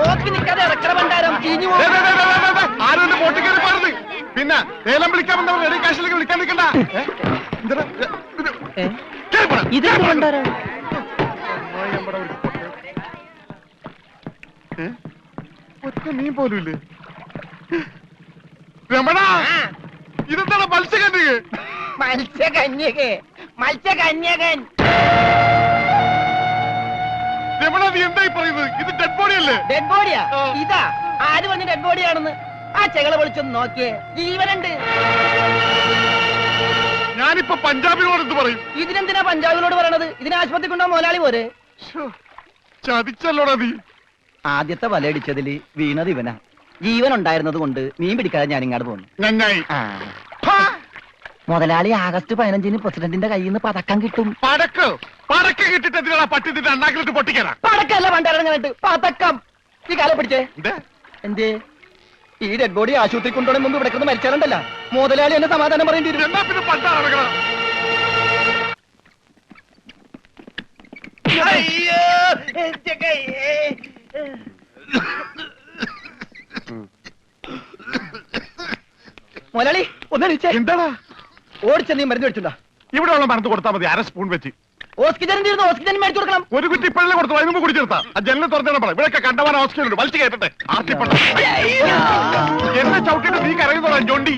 നോക്കി നിൽക്കാതെ ഇറക്കണ ഭണ്ഡാരം. ചീഞ്ഞു ആരും ബോട്ടിൽ കയറി പാടുന്നു പിന്നെ ലേലം വിളിക്കാമെന്നവർ റെഡി കാശിലേക്ക് വിളിക്കാൻ നിൽക്കണ്ട? ഇത്. ഏ? ഒറ്റ മീൻ പോലുമില്ലേ രമണ ഇതെന്താണ് മത്സ്യകന്യക? മത്സ്യകന്യക. മത്സ്യകന്യകൻ. രമണ നീ എന്തായി പറയുന്നത്? ഇത് ഡെഡ് ബോഡി അല്ലേ? ഡെഡ് ബോഡിയാ ആ. ഇതാ. ആര് പറഞ്ഞ ഡെഡ് ബോഡിയാണെന്ന് ആ ചെകളെ വിളിച്ചൊന്ന് നോക്കിയേ. ജീവനുണ്ട്. ഞാനിപ്പോ പഞ്ചാബിനോട് എന്ത് പറയും? ഇതിനെന്തിനാ പഞ്ചാബിനോട് പറയണത്? ഇതിനെ ആശുപത്രി കൊണ്ടോ മുതലാളി പോരെ? ചതിച്ചല്ലോടാ നീ. ആദ്യത്തെ വലയടിച്ചതിൽ വീണത് ഇവനാ. ജീവൻ ഉണ്ടായിരുന്നത് കൊണ്ട് മീൻ പിടിക്കാതെ ഞാൻ ഇങ്ങോട്ട് പോന്നു. നന്നായി. മുതലാളി ആഗസ്റ്റ് പതിനഞ്ചിന് പ്രസിഡന്റിന്റെ കയ്യിൽ നിന്ന് പതക്കം കിട്ടും. പടക്ക് പടക്ക് കിട്ടിട്ട് എന്തിനാ പട്ടി അണ്ണാക്കിലിട്ട് പൊട്ടിക്കാനാ പടക്കല്ല പണ്ടിറങ്ങാനായിട്ട് പതക്കം. ഈ കാലം പിടിച്ചേ. എന്തേ? എന്തേ? ഈ ഡെഡ് ബോഡി ആശുപത്രി കൊണ്ടുപോകണ മുമ്പ് ഇവിടെ കിടന്ന് മരിച്ചാലുണ്ടല്ല. മുതലാളി എന്നെ സമാധാനം പറയേണ്ടി വരും. എന്നാ പിന്നെ അയ്യോ എന്റെ മുതലാളി എന്താടാ? ഓടിച്ച നീ മരുന്ന് മേടിച്ചുണ്ടാ. ഇവിടെ ഉള്ള മരുന്ന് കൊടുത്താൽ മതി അര സ്പൂൺ വെച്ച്. ഓക്സിജൻ തീർന്നു ഓക്സിജൻ മേടിച്ചു കൊടുക്കണം ഒരു കുറ്റി ഇപ്പഴല്ലേ കൊടുത്തു അതിന് മുമ്പ് കുടിച്ചെടുത്താ. ആ ജനലിൽ തുറന്നിടാൻ പറ ഇവിടെയൊക്കെ കണ്ടവാൻ ഹോസ്പിറ്റലുണ്ട്. വലിച്ചു കയറ്റട്ടെ. ആർത്തിപ്പണ്ട എന്നെ ചവിട്ടിട്ട് നീ കരയുന്നതാ ജോണ്ടി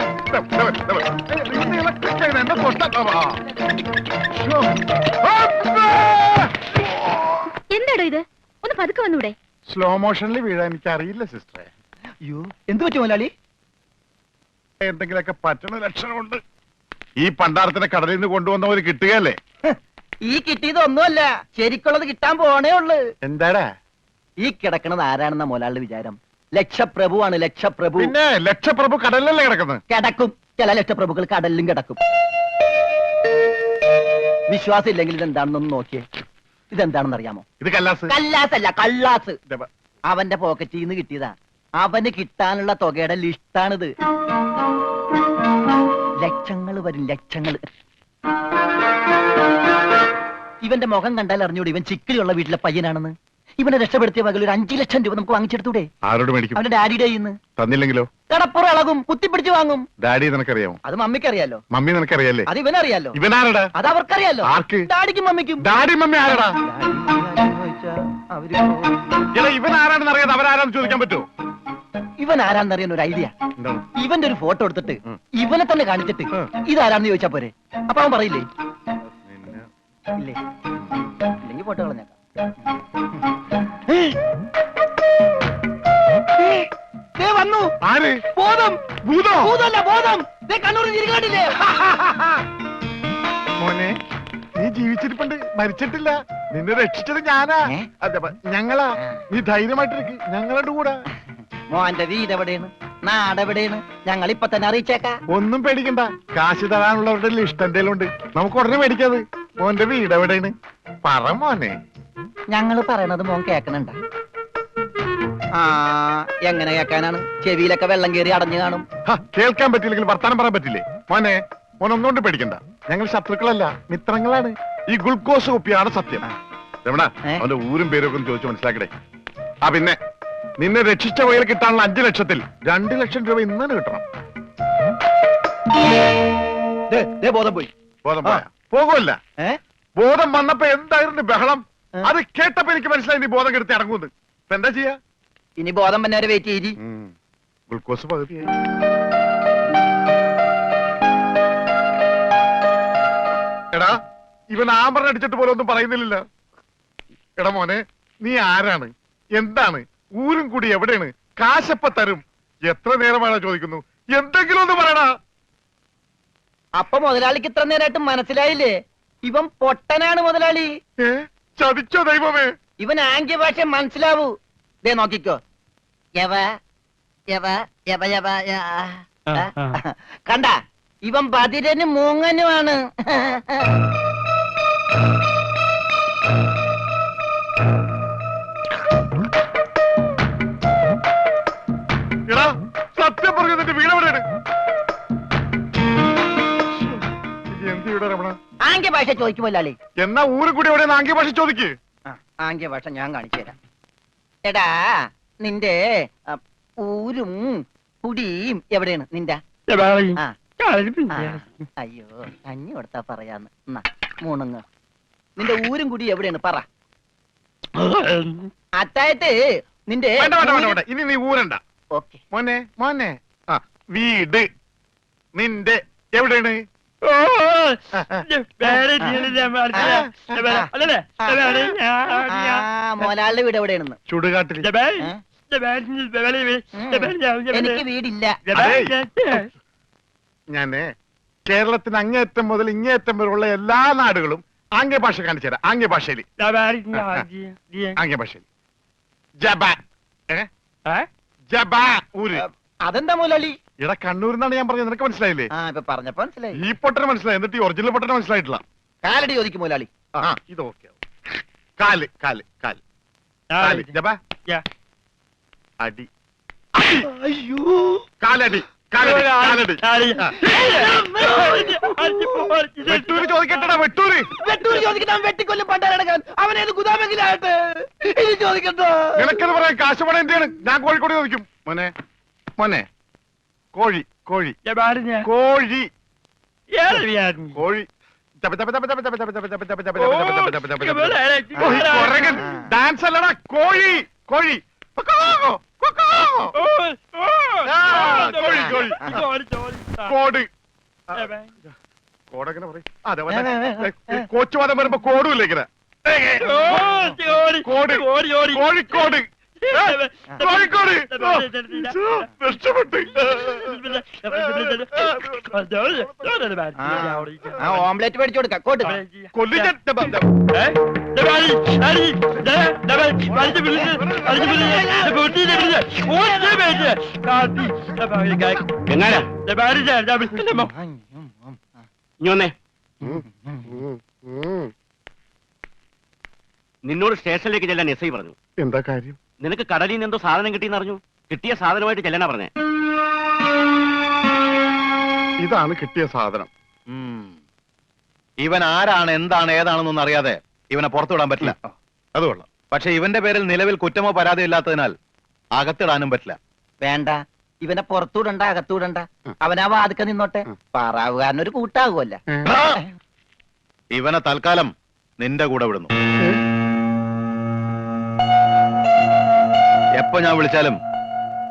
എന്നെ! എന്താടോ ഇത്? ഒന്ന് പതുക്കെ വന്നൂടെ. സ്ലോ മോഷനിൽ വീഴാൻ എനിക്ക് അറിയില്ല സിസ്റ്ററെ. അയ്യോ എന്ത് പറ്റി മുതലാളി? എന്തെങ്കിലുമൊക്കെ പറ്റണ ലക്ഷണമുണ്ട്. ഈ പണ്ടാരത്തിനെ കടലിൽ നിന്ന് കൊണ്ടുവന്നവര് കിട്ടുകയല്ലേ? ഈ കിട്ടിയത് ഒന്നുമല്ല ശരിക്കുള്ളത് കിട്ടാൻ പോണേ ഉള്ളു. എന്താടാ? ഈ കിടക്കണത് ആരാണെന്ന മോലാളുടെ വിചാരം? ലക്ഷപ്രഭുവാണ് ലക്ഷപ്രഭു. പിന്നെ ലക്ഷപ്രഭു കടലിലല്ലേ കിടക്കുന്നത്? കിടക്കും. ചില ലക്ഷപ്രഭുക്കൾ കടലിലും കിടക്കും. വിശ്വാസം ഇല്ലെങ്കിൽ ഇതെന്താണെന്നൊന്ന് നോക്കിയേ. ഇതെന്താണെന്ന് അറിയാമോ ഇത് കല്ലാസ്. കല്ലാസ് അല്ല കള്ളാസ്. ബ- അവന്റെ പോക്കറ്റിൽ നിന്ന് കിട്ടിയതാ. അവന് കിട്ടാനുള്ള തുകയുടെ ലിസ്റ്റാണിത്. ലക്ഷങ്ങൾ വരും ലക്ഷങ്ങൾ. ഇവന്റെ മുഖം കണ്ടാൽ അറിഞ്ഞൂടെ ഇവൻ ചിക്കിലുള്ള വീട്ടിലെ പയ്യനാണെന്ന്. ഇവനെ രക്ഷപ്പെടുത്തിയ പകൽ ഒരു അഞ്ചു ലക്ഷം രൂപ നമുക്ക് വാങ്ങിച്ചെടുത്തൂടെ? ആരോട് മേടിക്കും? അവന്റെ ഡാഡിയുടെ ഇന്ന് തന്നില്ലെങ്കിലോ? കടപ്പുറ ഇളകും കുത്തിപ്പിടിച്ച് വാങ്ങും. ഡാഡി നിനക്കറിയാമോ? അത് മമ്മിക്ക് അറിയാലോ മമ്മി നിനക്കറിയാലേ അത് ഇവനറിയാലോ. ഇവനാരടാ? അത് അവർക്കറിയാലോ. ആർക്ക്? ഡാഡിക്കും മമ്മിക്കും. ഡാഡി മമ്മി ആരടാ? അവർ ഇവൻ ആരാണെന്ന് അറിയാതെ അവരാരാന്ന് ചോദിക്കാൻ പറ്റുമോ? ഇവൻ ആരാന്നറിയാൻ ഒരു ഐഡിയ. ഇവന്റെ ഒരു ഫോട്ടോ എടുത്തിട്ട് ഇവനെ തന്നെ കാണിച്ചിട്ട്. ഇതാരാന്ന് ചോദിച്ചാ പോരെ? അപ്പൊ അവൻ പറയില്ലേ? ഇല്ലേ? ഇല്ലെങ്കിൽ ഫോട്ടോ കളഞ്ഞേക്കാം. വന്നു. ആര്? ബോധം. ഭൂതം. ഭൂതമല്ല ബോധം. കണ്ണൂർ മോനെ നീ ജീവിച്ചിരിപ്പുണ്ട് മരിച്ചിട്ടില്ല. നിന്നെ രക്ഷിച്ചത് ഞാനാ? അതെ ഞങ്ങളാ. നീ ധൈര്യമായിട്ടിരിക്കും. ഞങ്ങളുടെ കൂടെ. മോന്റെ വീട് എവിടെയാണ്? നാടെവിടെയാണ് ഞങ്ങൾ ഇപ്പൊ തന്നെ അറിയിച്ചേക്കാ. ഒന്നും പേടിക്കണ്ട. കാശ് തരാനുള്ളവരുടെ ലിസ്റ്റ് എന്തേലും ഉണ്ട്. നമുക്ക് ഉടനെ മേടിക്കാത്. മോന്റെ വീട് എവിടെയാണ്? പറ മോനെ. ഞങ്ങൾ പറയണത് മോൻ കേക്കണുണ്ട. ആ എങ്ങനെ കേക്കാനാണ്? ചെവിയിലൊക്കെ വെള്ളം കയറി അടഞ്ഞു കാണും. ഹ, കേൾക്കാൻ പറ്റില്ലെങ്കിൽ വർത്താനം പറയാൻ പറ്റില്ലേ? മോനെ മോൻ ഒന്നുകൊണ്ട് പേടിക്കണ്ട. ഞങ്ങൾ ശത്രുക്കളല്ല മിത്രങ്ങളാണ്. ഈ ഗ്ലൂക്കോസ് കുപ്പിയാണ് സത്യം. രമണ ഏ? അവന്റെ ഊരും പേരും ഒക്കെ ഒന്ന് ചോദിച്ചു മനസ്സിലാക്കടേ. ആ പിന്നെ? നിന്നെ രക്ഷിച്ച വകയിൽ കിട്ടാനുള്ള അഞ്ചു ലക്ഷത്തിൽ രണ്ടു ലക്ഷം രൂപ ഇന്നലെ കിട്ടണം. ദേ, ദേ ബോധം പോയി. ബോധം പോയാ? പോകുമല്ല ഏ? ബോധം വന്നപ്പോ എന്തായിരുന്നു ബഹളം? ഏ? അത് കേട്ടപ്പോ എനിക്ക് മനസ്സിലായി നീ ബോധം കെടുത്തി ഇറങ്ങുന്നത് ഇപ്പൊ എന്താ ചെയ്യാ? ഇനി ബോധം വന്നവരെ വെയിറ്റ് ചെയ്തി ഗ്ലൂക്കോസ് പകുതിയായി എടാ ഇവൻ ആമ്പറിനടിച്ചിട്ട് അടിച്ചിട്ട് പോലെ ഒന്നും പറയുന്നില്ലല്ലോ. എടാ മോനെ നീ ആരാണ്? എന്താണ്? ഊരും കൂടി എവിടെയാണ്? കാശപ്പ തരും. എത്ര നേരമാണോ ചോദിക്കുന്നു. എന്തെങ്കിലും ഒന്ന് പറയണ അപ്പൊ മുതലാളിക്ക് ഇത്ര നേരമായിട്ട് മനസ്സിലായില്ലേ? ഇവൻ പൊട്ടനാണ് മുതലാളി. ഏ? ചതിച്ചോ ദൈവമേ. ഇവൻ ആംഗ്യ ഭാഷ മനസ്സിലാവൂ. ദേ നോക്കിക്കോ. യവ യവ യവ യവ യ- ആ. കണ്ട ഇവൻ ബതിരനും മൂങ്ങനുമാണ്. സത്യം പറഞ്ഞു നിന്റെ വീട് എവിടെയാണ്? രമണ? ആംഗ്യ ഭാഷ ചോദിക്കും മുതലാളി. എന്നാ ഊരും കൂടി എവിടെയാണ് ആംഗ്യ ഭാഷ ചോദിക്ക്? ആംഗ്യ ഭാഷ ഞാൻ കാണിച്ചു തരാം. എടാ നിന്റെ ഊരും കുടിയും എവിടെയാണ് നിന്റെ? അയ്യോ കഞ്ഞി കൊടുത്താ പറയാന്ന്. മൂണുങ്ങ്. നിന്റെ ഊരും കുടി എവിടെയാണ്? പറ. അത്തായത് നിന്റെ ഇനി നീ ഊരണ്ട. മോനെ മോനെ ആ വീട് നിന്റെ എവിടെയാണ് മോലാളിന്റെ വീട് എവിടെയാണ് ചുടുകാട്ടിൽ? എനിക്ക് വീടില്ല ഞാനേ കേരളത്തിന് അങ്ങേയറ്റം മുതൽ ഇങ്ങേയറ്റം വരെയുള്ള എല്ലാ നാടുകളും ആംഗ്യ ഭാഷ കാണിച്ചു തരാം ആംഗ്യ ഭാഷയിൽ ആംഗ്യ ഭാഷയിൽ ജപാൻ ഏ? അതെന്താ മോലാളി ഇട കണ്ണൂർ എന്നാണ് ഞാൻ പറഞ്ഞത്. നിനക്ക് മനസ്സിലായില്ലേ? ആ ഇപ്പൊ പറഞ്ഞപ്പോ മനസ്സിലായി. ഈ പൊട്ടന് മനസ്സിലായി. എന്നിട്ട് ഈ ഒറിജിനൽ പൊട്ടന് മനസ്സിലായിട്ടില്ല. കാലടി ചോദിക്കും മുലാളി ആ ഇത് ഓക്കെ കാൽ കാൽ കാൽ. കാൽ ജബ. അടി. അയ്യോ. കാലടി. ചോദിക്കും കോഴി കോഴി കോട്. കോടെങ്ങനെ പറയും. അതെ കോച്ചുവാദം വരുമ്പോ കോടും ഇല്ല ഇങ്ങനെ കോട്. കോഴിക്കോട്. ആ ഓംലെറ്റ് മേടിച്ചു കൊടുക്കാം കോട്ട് നിന്നോട് സ്റ്റേഷനിലേക്ക് ചെല്ലാൻ എസ് ഐ പറഞ്ഞു എന്താ കാര്യം നിനക്ക് കടലിൽ നിന്ന് എന്തോ സാധനം കിട്ടിയെന്ന് അറിഞ്ഞു? കിട്ടിയ സാധനമായിട്ട് ചെല്ലണ പറഞ്ഞേ. ഇതാണ് കിട്ടിയ സാധനം. ഇവൻ ആരാണ് എന്താണ് ഏതാണെന്നൊന്നും അറിയാതെ ഇവനെ പുറത്തുവിടാൻ പറ്റില്ല. അത് കൊള്ളാം. പക്ഷെ ഇവന്റെ പേരിൽ നിലവിൽ കുറ്റമോ പരാതിയോ ഇല്ലാത്തതിനാൽ അകത്തിടാനും പറ്റില്ല. വേണ്ട. ഇവനെ പുറത്തുവിടണ്ട അകത്തുവിടണ്ട അവനാ വാതുക്ക നിന്നോട്ടെ. പാറാവുകാരനൊരു കൂട്ടാകുമല്ല ഇവനെ തൽക്കാലം നിന്റെ കൂടെ വിടുന്നു. എപ്പോ ഞാൻ വിളിച്ചാലും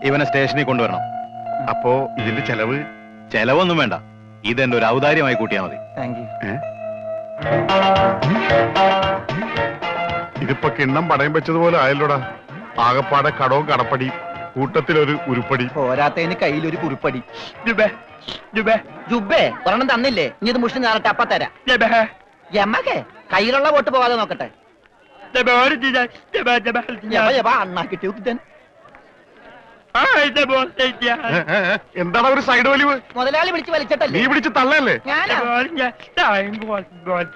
ഇവനെ സ്റ്റേഷനിൽ കൊണ്ടുവരണം. അപ്പോ ഇതിന്റെ ചെലവ്? ചെലവൊന്നും വേണ്ട. ഇതെന്റെ ഒരു ഔദാര്യമായി കൂട്ടിയാ മതി. താങ്ക് യു ഇതിപ്പോ കിണ്ണം പടയം വെച്ചതുപോലെ ആയല്ലോടാ. ആകപ്പാടെ കടവും കടപ്പടി കൂട്ടത്തിലൊരു ഉരുപ്പടി. പോരാത്തതിന് കയ്യിലൊരു കുറിപ്പടി ജുബേ ഒരെണ്ണം തന്നില്ലേ? ഇനി ഇത് മുഷ്ടി ഞാറട്ടെ അപ്പ തരാം. കയ്യിലുള്ള വോട്ട് പോവാതെ നോക്കട്ടെ. അണ്ണാ എന്താണ് ഒരു സൈഡ് വലിവ്? മുതലാളി വിളിച്ച് നീ വലിച്ചിട്ടല്ലേ പിടിച്ച് തള്ളല്ലേ? ഞാനാ.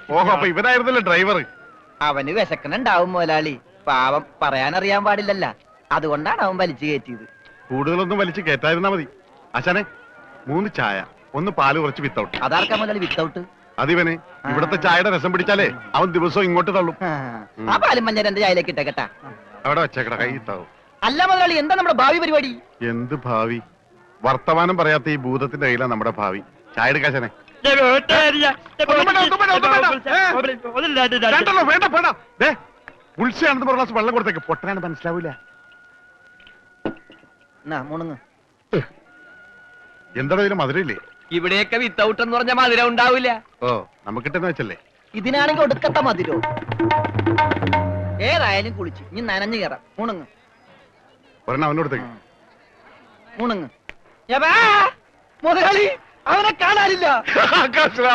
ഓഹോ അപ്പൊ ഇവനായിരുന്നല്ലേ ഡ്രൈവർ അവന് വിശക്കണുണ്ടാവും മുതലാളി. പാവം പറയാനറിയാൻ പാടില്ലല്ല. അതുകൊണ്ടാണ് അവൻ വലിച്ചു കയറ്റിയത്. കൂടുതലൊന്നും വലിച്ച് കയറ്റാതിരുന്നാ മതി. അച്ഛനെ മൂന്ന് ചായ ഒന്ന് പാൽ കുറച്ച് വിത്തൗട്ട്. അതാർക്കാ മുതലാളി വിത്തൗട്ട്? അതിവന് ഇവിടത്തെ ചായയുടെ രസം പിടിച്ചാലേ അവൻ ദിവസവും ഇങ്ങോട്ട് തള്ളും ആ പാലും മഞ്ഞ രണ്ട് ചായയിലേക്ക് ഇട്ടേക്കട്ടാ അവിടെ വെച്ചേക്കട കൈ ഇട്ടാവും അല്ല മുതലാളി എന്താ നമ്മുടെ ഭാവി പരിപാടി എന്ത് ഭാവി വർത്തമാനം പറയാത്ത ഈ ഭൂതത്തിന്റെ കയ്യിലാ നമ്മുടെ ഭാവി ചായ എടുക്കാശനെ എന്താണെങ്കിലും വേണ്ട വേണ്ട ദേ ഉത്സയാണെന്ന് പറഞ്ഞ ഗ്ലാസ് വെള്ളം കൊടുത്തേക്ക് പൊട്ടനാണ് മനസ്സിലാവൂല എന്നാ മുണുങ്ങ് എന്താണ് ഇതിന് മധുരയില്ലേ ഇവിടെയൊക്കെ വിത്തൗട്ട് എന്ന് പറഞ്ഞ മധുരം ഉണ്ടാവില്ല. ഓ നമുക്കിട്ടെന്ന് വെച്ചല്ലേ? ഇതിനാണെങ്കിൽ ഒടുക്കത്ത മതിരോ ഏതായാലും കുളിച്ച് ഇനി നനഞ്ഞു കയറാം മുണങ്ങ് ഒരെണ്ണം അവനോടത്തേക്ക് മുണുങ്ങ് യവാ, മുതലാളി അവനെ കാണാനില്ല.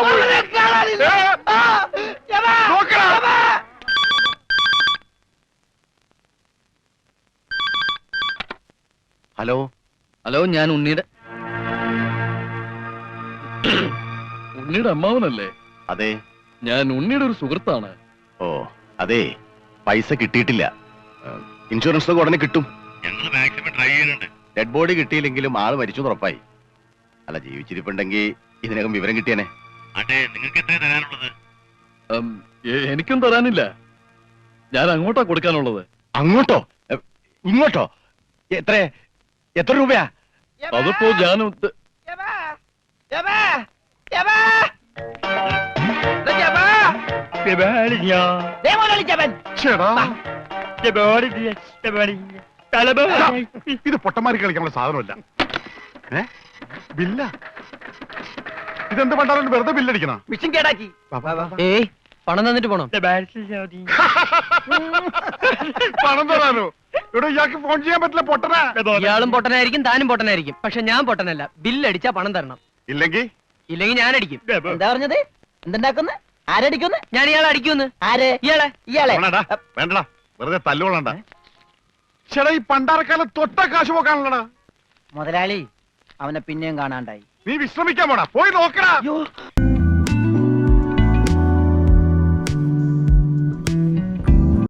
അവനെ കാണാനില്ല. ആ. യവാ. ഹലോ? ഹലോ ഞാൻ ഉണ്ണിയുടെ ഉണ്ണിയുടെ അമ്മാവനല്ലേ? അതെ. ഞാൻ ഉണ്ണിയുടെ ഒരു സുഹൃത്താണ്. ഓ അതെ. പൈസ കിട്ടിയിട്ടില്ല. ഇൻഷുറൻസ് ഉടനെ കിട്ടും. ഡെഡ് ബോഡി കിട്ടിയില്ലെങ്കിലും ആൾ മരിച്ചു ഉറപ്പായി. അല്ല ജീവിച്ചിരിപ്പുണ്ടെങ്കിൽ ഇതിനകം വിവരം കിട്ടിയനെ. ഉം, എ- എനിക്കും തരാനില്ല. ഞാൻ അങ്ങോട്ടാ കൊടുക്കാനുള്ളത്. അങ്ങോട്ടോ? ഇങ്ങോട്ടോ? എത്ര എത്ര രൂപയാ? അതിപ്പോ ഞാൻ ഇത് പൊട്ടന്മാരി കളിക്കാനുള്ള സാധനമല്ല. ബില്ല. ഇതെന്ത് പണ്ടാലും വെറുതെ ബില്ലടിക്കണ? മിഷൻ കേടാക്കി. ഏയ് പണം തന്നിട്ട് പോണം? പണം തരാനോ? ഇവിടെ ഇയാൾക്ക് ഫോൺ ചെയ്യാൻ പറ്റില്ല പൊട്ടന. ഇയാളും പൊട്ടനായിരിക്കും താനും പൊട്ടനായിരിക്കും. പക്ഷെ ഞാൻ പൊട്ടനല്ല. ബില്ലടിച്ചാ പണം തരണം. ഇല്ലെങ്കിൽ? ഇല്ലെങ്കിൽ ഞാൻ അടിക്കും എന്താ പറഞ്ഞത്? എന്തുണ്ടാക്കുന്നു? ആരടിക്കുന്നു? ഞാൻ ഇയാളെ അടിക്കുന്നു. ആര്? ഇയാളെ. ഇയാളെ. വേണ്ടടാ വേണ്ടടാ. വെറുതെ തല്ലുകൊള്ളണ്ട. ചേടാ ഈ പണ്ടാരക്കാല തൊട്ട കാശ് പോക്കാണല്ലടാ മുതലാളി അവനെ പിന്നെയും കാണാണ്ടായി. നീ വിശ്രമിക്കാൻ പോടാ. പോയി നോക്കടാ.